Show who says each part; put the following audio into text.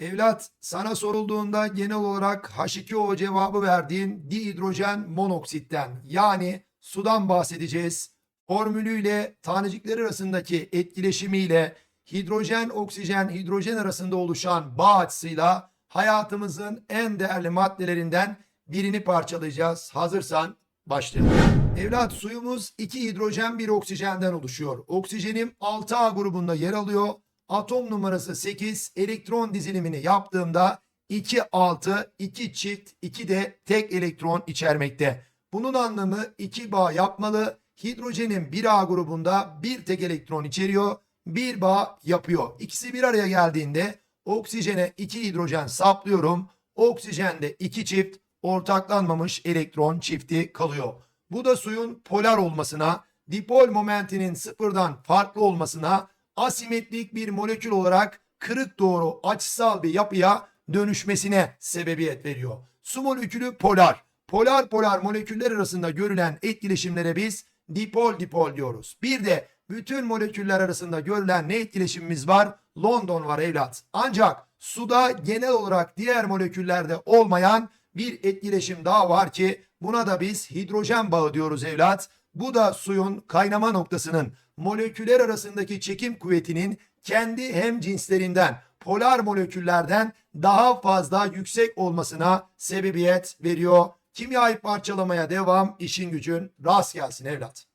Speaker 1: Evlat sana sorulduğunda genel olarak H2O cevabı verdiğin dihidrojen monoksitten yani sudan bahsedeceğiz. Formülüyle tanecikler arasındaki etkileşimiyle hidrojen oksijen hidrojen arasında oluşan bağ açısıyla hayatımızın en değerli maddelerinden birini parçalayacağız. Hazırsan başlayalım. Evlat suyumuz 2 hidrojen 1 oksijenden oluşuyor. Oksijenim 6A grubunda yer alıyor. Atom numarası 8 elektron dizilimini yaptığımda 2 6 2 çift 2 de tek elektron içermekte. Bunun anlamı 2 bağ yapmalı. Hidrojenin 1A grubunda bir tek elektron içeriyor. Bir bağ yapıyor. İkisi bir araya geldiğinde oksijene 2 hidrojen saplıyorum. Oksijende 2 çift ortaklanmamış elektron çifti kalıyor. Bu da suyun polar olmasına, dipol momentinin sıfırdan farklı olmasına, asimetrik bir molekül olarak kırık doğru açısal bir yapıya dönüşmesine sebebiyet veriyor. Su molekülü polar. Polar polar moleküller arasında görülen etkileşimlere biz dipol dipol diyoruz. Bir de bütün moleküller arasında görülen ne etkileşimimiz var? London var evlat. Ancak suda genel olarak diğer moleküllerde olmayan bir etkileşim daha var ki buna da biz hidrojen bağı diyoruz evlat. Bu da suyun kaynama noktasının moleküller arasındaki çekim kuvvetinin kendi hem cinslerinden polar moleküllerden daha fazla yüksek olmasına sebebiyet veriyor. Kimyayı parçalamaya devam işin gücün rast gelsin evlat.